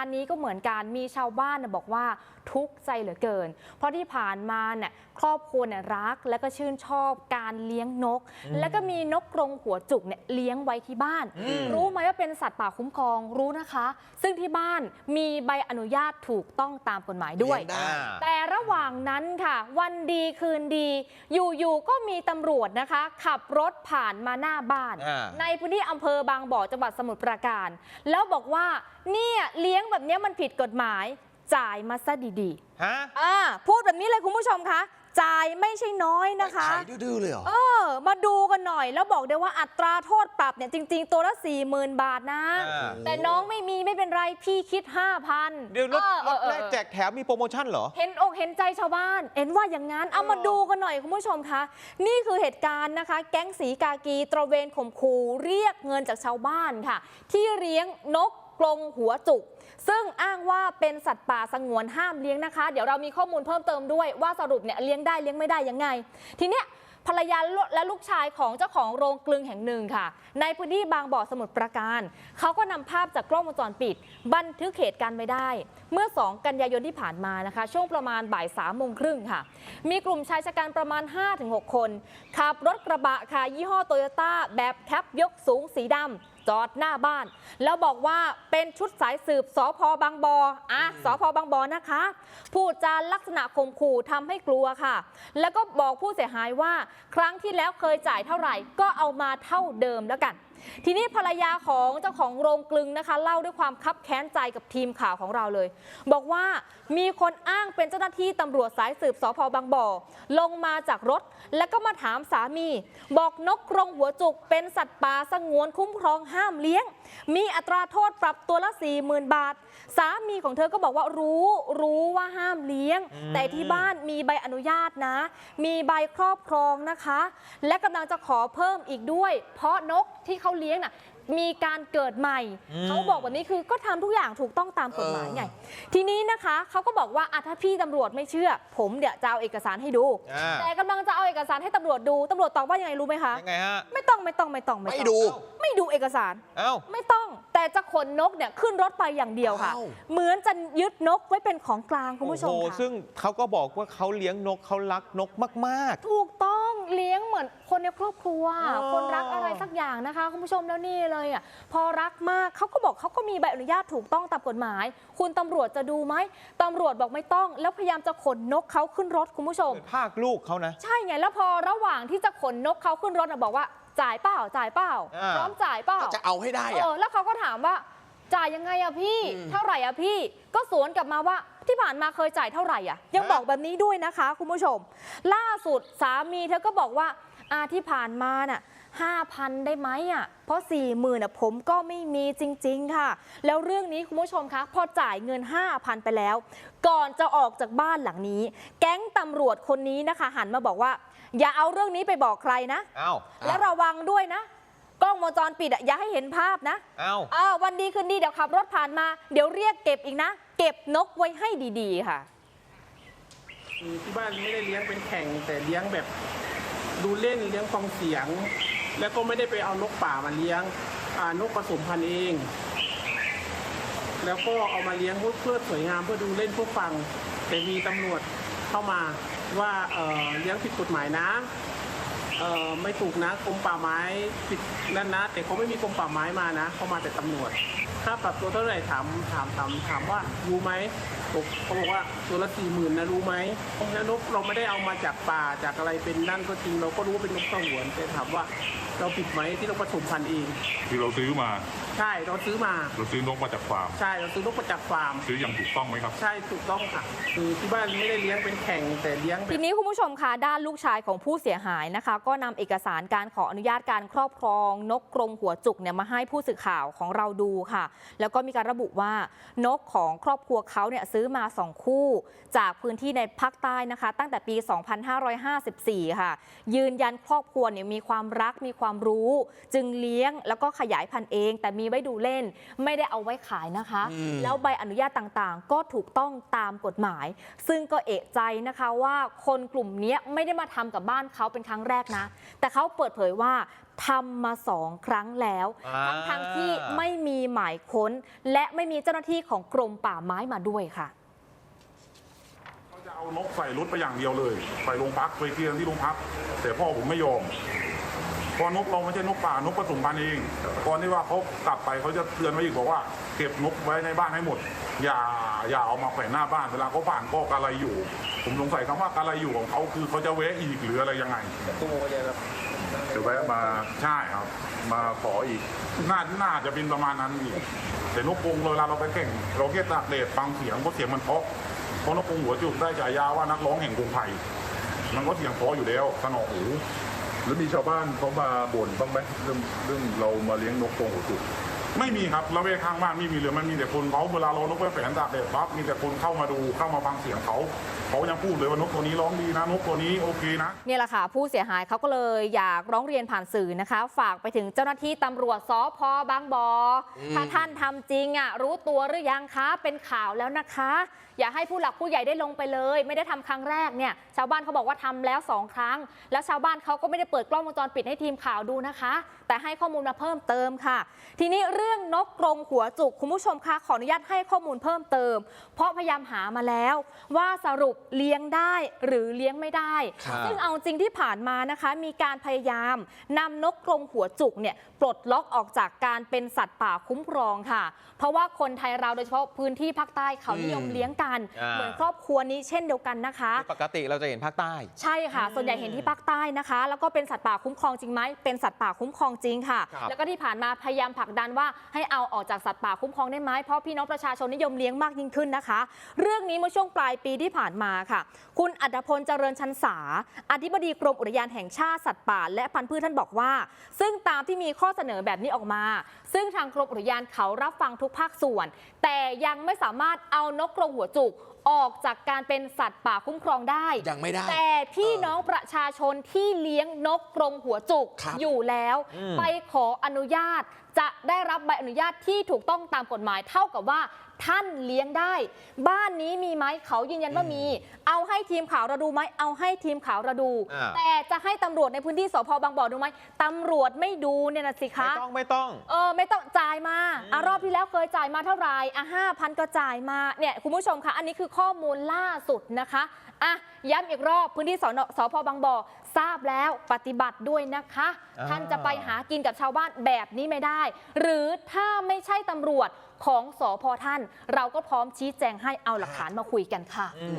อันนี้ก็เหมือนกันมีชาวบ้านน่ะบอกว่าทุกข์ใจเหลือเกิน เพราะที่ผ่านมาเนี่ยครอบครัวเนี่ยรักและก็ชื่นชอบการเลี้ยงนก แล้วก็มีนกกรงหัวจุกเนี่ยเลี้ยงไว้ที่บ้านอืมรู้ไหมว่าเป็นสัตว์ป่าคุ้มครองรู้นะคะ ซึ่งที่บ้านมีใบอนุญาตถูกต้องตามกฎหมายด้วยเลี้งได้แต่ระหว่างนั้นค่ะ วันดีคืนดี อยู่ๆก็มีตำรวจนะคะ ขับรถผ่านมาหน้าบ้านอ่าในพื้นที่อำเภอบางบ่อจังหวัดสมุทรปราการ แล้วบอกว่า เนี่ยเลี้ยงแบบเนี้ยมันผิดกฎหมาย จ่ายมาซะดีฮะๆอ่าพูดแบบนี้เลยคุณผู้ชมคะจ่ายไม่ใช่น้อยนะคะ ขายดื้อๆเลยเหรอ เออ มาดูกันหน่อยแล้วบอกได้ว่าอัตราโทษปรับเนี่ยจริง ๆ ตัวละ 40,000 บาทนะ อ่า แต่น้องไม่มีไม่เป็นไรพี่คิด 5,000เดี๋ยวรถเออรเออถแรกเออแจกแถมมีโปรโมชั่นเหรอ เห็นอกเห็นใจชาวบ้าน เห็นว่าอย่างนั้น เอามาดูกันหน่อยคุณผู้ชมคะ นี่คือเหตุการณ์นะคะ แก๊งสีกากีตระเวนข่มขู่เรียกเงินจากชาวบ้านค่ะ ที่เลี้ยงนก กรงหัวจุก ซึ่งอ้างว่าเป็นสัตว์ป่าสงวนห้ามเลี้ยงนะคะ เดี๋ยวเรามีข้อมูลเพิ่มเติมด้วยว่าสรุปเนี่ยเลี้ยงได้เลี้ยงไม่ได้ยังไง ทีเนี้ยภรรยาและลูกชายของเจ้าของโรงกลึงแห่งหนึ่งค่ะ ในพื้นที่บางบ่อสมุทรปราการเขาก็นำภาพจากกล้องวงจรปิด บันทึกเหตุการณ์ไว้ได้ เมื่อ 2 กันยายนที่ผ่านมานะคะ ช่วงประมาณบ่าย3ามโมงครึ่งค่ะ มีกลุ่มชายชะกันประมาณ 5-6 คนขับรถกระบะค่ะยี่ห้อโตโยต้าแบบแคปยกสูงสีดำ จอดหน้าบ้าน แล้วบอกว่าเป็นชุดสายสืบสพบางบออะสพบางบอนะคะพูดจาลักษณะข่มขู่ทำให้กลัวค่ะ แล้วก็บอกผู้เสียหายว่า ครั้งที่แล้วเคยจ่ายเท่าไหร่ ก็เอามาเท่าเดิมแล้วกัน ทีนี้ภรรยาของเจ้าของโรงกลึงนะคะ เล่าด้วยความคับแค้นใจกับทีมข่าวของเราเลย บอกว่ามีคนอ้างเป็นเจ้าหน้าที่ตำรวจสายสืบสพบางบ่อ ลงมาจากรถ แล้วก็มาถามสามี บอกนกกรงหัวจุกเป็นสัตว์ป่าสงวนคุ้มครองห้ามเลี้ยง มีอัตราโทษปรับตัวละ40,000บาท สามีของเธอก็บอกว่ารู้รู้ว่าห้ามเลี้ยงอืมแต่ที่บ้านมีใบอนุญาตนะ มีใบครอบครองนะคะ และกำลังจะขอเพิ่มอีกด้วย เพราะนกที่เขาเลี้ยงน่ะมีการเกิดใหม่อืมเขาบอกแบบนี้คือก็ทำทุกอย่างถูกต้องตามกฎหมายไงทีนี้นะคะเขาก็บอกว่าอะถ้าพี่ตำรวจไม่เชื่อ ผมเดี๋ยวจะเอาเอกสารให้ดูอ่าแต่กำลังจะเอาเอกสารให้ตำรวจดูตำรวจตอบว่ายังไงรู้ไหมคะยังไงฮะไม่ต้องไม่ต้องไม่ต้องไม่ต้องดูไม่ดูเอกสารเอ้าไม่ต้องแต่จะขนนกเนี่ยขึ้นรถไปอย่างเดียวค่ะอ้าวเหมือนจะยึดนกไว้เป็นของกลางคุณผู้ชมโอ้โหค่ะซึ่งเขาก็บอกว่าเขาเลี้ยงนกเขารักนกมากถูกต้อง เลี้ยงเหมือนคนในครอบครัวอ๋อคนรักอะไรสักอย่างนะคะ คุณผู้ชมแล้วนี่เลยอะพอรักมากเขาก็บอกเขาก็มีใบอนุญาตถูกต้องตามกฎหมาย คุณตำรวจจะดูไหมตำรวจบอกไม่ต้อง แล้วพยายามจะขนนกเขาขึ้นรถคุณผู้ชๆมเหมือนภาคลูกเขานะ ใช่ไงแล้วพอระหว่างที่จะขนนกเขาขึ้นรถอะบอกว่าจ่ายเปล่าจ่ายเปล่าอ่า พร้อมจ่ายเปล่าก็จะเอาให้ได้เออะ อแล้วเขาก็ถามว่าจ่ายยังไงอะพี่ อืม เท่าไหร่อะพี่ ก็สวนกลับมาว่า ที่ผ่านมาเคยจ่ายเท่าไหร่อะยังฮะบอกแบบนี้ด้วยนะคะ คุณผู้ชม ล่าสุดสามีเธอก็บอกว่าอาที่ผ่านมาน่ะห้าพันได้ไหมอะ เพราะสี่หมื่นอะผมก็ไม่มีจริง ๆ ค่ะ แล้วเรื่องนี้คุณผู้ชมคะ พอจ่ายเงิน5,000ไปแล้ว ก่อนจะออกจากบ้านหลังนี้ แก๊งตำรวจคนนี้นะคะ หันมาบอกว่า อย่าเอาเรื่องนี้ไปบอกใครนะเอ้าและระวังด้วยนะกล้อง วงจรปิดอะอย่าให้เห็นภาพนะเอ้าอ่าวันดีคืนดีเดี๋ยวขับรถผ่านมา เดี๋ยวเรียกเก็บอีกนะ เก็บนกไว้ให้ดีๆค่ะคือที่บ้านไม่ได้เลี้ยงเป็นแข่งแต่เลี้ยงแบบดูเล่นเลี้ยงฟังเสียง แล้วก็ไม่ได้ไปเอานกป่ามาเลี้ยงอ่านกผสมพันธุ์เอง แล้วก็เอามาเลี้ยงเพื่อเพื่อสวยงามเพื่อดูเล่นเพื่อฟังแต่มีตำรวจเข้ามาว่าเอ่อเลี้ยงผิดกฎหมายนะ เอ่อไม่ถูกนะกรมป่าไม้ผิดนั่นนะ แต่เขาไม่มีกรมป่าไม้มานะเขามาแต่ตำรวจค่าปรับตัวเท่าไหร่ถามถามถามถามว่ารู้ไหมเขาบอกว่าตัวละสี่หมื่นนะรู้ไหมแล้วนกเราไม่ได้เอามาจากป่าจากอะไรเป็นนั่นก็จริง เราก็รู้ว่าเป็นนกสงวนแต่ถามว่าเราผิดไหมที่เราผสมพันธุ์เอง ที่เราซื้อมา ใช่เราซื้อมา เราซื้อนกมาจากฟาร์ม ใช่เราซื้อนกมาจากฟาร์ม ซื้ออย่างถูกต้องไหมครับ ใช่ถูกต้องค่ะคือที่บ้านไม่ได้เลี้ยงเป็นแข่งแต่เลี้ยงแบทีบนี้คุณผู้ชมคะด้านลูกชายของผู้เสียหายนะคะ ก็นำเอกสารการขออนุญาตการครอบครอง นกกรงหัวจุกเนี่ยมาให้ผู้สื่อข่าวของเราดูค่ะ แล้วก็มีการระบุว่านกของครอบครัวเขาเนี่ยซื้อมา 2 คู่ จากพื้นที่ในภาคใต้นะคะ ตั้งแต่ปี 2554 ค่ะ ยืนยันครอบครัวเนี่ยมีความรักมีความรู้ จึงเลี้ยงแล้วก็ขยายพันธุ์เอง แต่มีไว้ดูเล่น ไม่ได้เอาไว้ขายนะคะ แล้วใบอนุญาตต่างๆ ก็ถูกต้องตามกฎหมาย ซึ่งก็เอะใจนะคะว่าคนกลุ่มเนี้ยไม่ได้มาทำกับบ้านเขาเป็นครั้งแรกนะ แต่เขาเปิดเผยว่าทำมาสองครั้งแล้วอ่าทั้งทงๆที่ไม่มีหมายค้น และไม่มีเจ้าหน้าที่ของกรมป่าไม้มาด้วยค่ะเขาจะเอานกใส่รถไปอย่างเดียวเลย ไปโรงพักไปเคลียร์ที่โรงพัก แต่พ่อผมไม่ยอมเพอนกเราไม่ใช่นกป่านกผสมพันธุ์เองก่อนที่ว่าเขากลับไปเขาจะเตือนไว้อีกบอกว่าเก็บนกไว้ในบ้านให้หมด อย่าอย่าเอามาแขวนหน้าบ้านเวลาเขาผ่านก็กะไรอยู่ ผมสงสัยคำว่ากะไรอยู่ของเขาคือเขาจะแวะอีกหรืออะไรยังไงจะแวะมาใช่ครับ มาขออีกน่าน่าจะเป็นประมาณนั้นอีกแต่นกกรงเวลาเราไปแข่งเราแค่ตากแดดฟังเสียงเพราะเสียงมันเพราะเพราะนกกรงหัวจุกได้ฉายาว่านักร้องแห่งกรุงไทยมันก็เสียงเพราะอยู่แล้วสนอหู แล้วมีชาวบ้านเขามาบ่นบ้างไหมเรื่องเรื่องเรามาเลี้ยงนกกรงหัวจุกไม่มีครับระเวกข้างบ้านไม่มีเลยมันมีแต่คนเขาเวลาเรานกไปแฝงตากแดดปั๊บมีแต่คนเข้ามาดูเข้ามาฟังเสียงเขาเขายังพูดเลยว่านกตัวนี้ร้องดีนะนกตัวนี้โอเคนะเนี่ยแหละค่ะ ผู้เสียหายเขาก็เลยอยากร้องเรียนผ่านสื่อนะคะ ฝากไปถึงเจ้าหน้าที่ตำรวจสพบางบอถ้าท่านทำจริงอะรู้ตัวหรือยังคะเป็นข่าวแล้วนะคะ อย่าให้ผู้หลักผู้ใหญ่ได้ลงไปเลย ไม่ได้ทำครั้งแรกเนี่ยชาวบ้านเขาบอกว่าทำแล้วสองครั้ง แล้วชาวบ้านเขาก็ไม่ได้เปิดกล้องวงจรปิดให้ทีมข่าวดูนะคะ แต่ให้ข้อมูลมาเพิ่มเติมค่ะ ทีนี้เรื่องนกกรงหัวจุกคุณผู้ชมคะขออนุญาตให้ข้อมูลเพิ่มเติม เพราะพยายามหามาแล้ว ว่าสรุปเลี้ยงได้หรือเลี้ยงไม่ได้ครับซึ่งเอาจริงที่ผ่านมานะคะ มีการพยายามนำนกกรงหัวจุกเนี่ยปลดล็อกออกจากการเป็นสัตว์ป่าคุ้มครองค่ะ เพราะว่าคนไทยเราโดยเฉพาะพื้นที่ภาคใต้เขานิยมอืมเลี้ยงกันอ่าเหมือนครอบครัวนี้เช่นเดียวกันนะคะ ปกติเราจะเห็นภาคใต้ ใช่ค่ะ ส่วนใหญ่เห็นที่ภาคใต้นะคะ แล้วก็เป็นสัตว์ป่าคุ้มครองจริงไหมเป็นสัตว์ป่าคุ้มครองจริงค่ะ ครับแล้วก็ที่ผ่านมาพยายามผลักดันว่าให้เอาออกจากสัตว์ป่าคุ้มครองได้ไหมเพราะพี่น้องประชาชนนิยมเลี้ยงมากยิ่งขึ้นนะคะ เรื่องนี้เมื่อช่วงปลายปีที่ผ่านมาค่ะ คุณอัตพลเจริญชันษาอธิบดีกรมอุทยานแห่งชาติสัตว์ป่า และพันธุ์พืชท่านบอกว่า ซึ่งตามที่มีข้อเสนอแบบนี้ออกมา ซึ่งทางกรมอุทยานเขารับฟังทุกภาคส่วน แต่ยังไม่สามารถเอานกกรงหัวจุกออกจากการเป็นสัตว์ป่าคุ้มครองได้ ยังไม่ได้ แต่พี่น้องประชาชนที่เลี้ยงนกกรงหัวจุกครับอยู่แล้ว อืม ไปขออนุญาตจะได้รับใบอนุญาตที่ถูกต้องตามกฎหมาย เท่ากับว่า ท่านเลี้ยงได้ บ้านนี้มีไหมเขายืนยันว่ามี เอาให้ทีมข่าวเราดูไหมเอาให้ทีมข่าวเราดู อ่า แต่จะให้ตำรวจในพื้นที่สพบางบ่อดูไหมตำรวจไม่ดูเนี่ยนะสิไม่คะต้องไม่ต้อง เออไม่ต้องจ่ายมาอะรอบที่แล้วเคยจ่ายมาเท่าไหร่อะห้าพันก็จ่ายมาเนี่ยคุณผู้ชมคะ อันนี้คือข้อมูลล่าสุดนะคะอะย้ำอีกรอบพื้นที่สนสพบางบ่อทราบแล้วปฏิบัติด้วยนะคะ อ่า ท่านจะไปหากินกับชาวบ้านแบบนี้ไม่ได้ หรือถ้าไม่ใช่ตำรวจ ของสพท่าน เราก็พร้อมชี้แจงให้เอาหลักฐานมาคุยกันค่ะ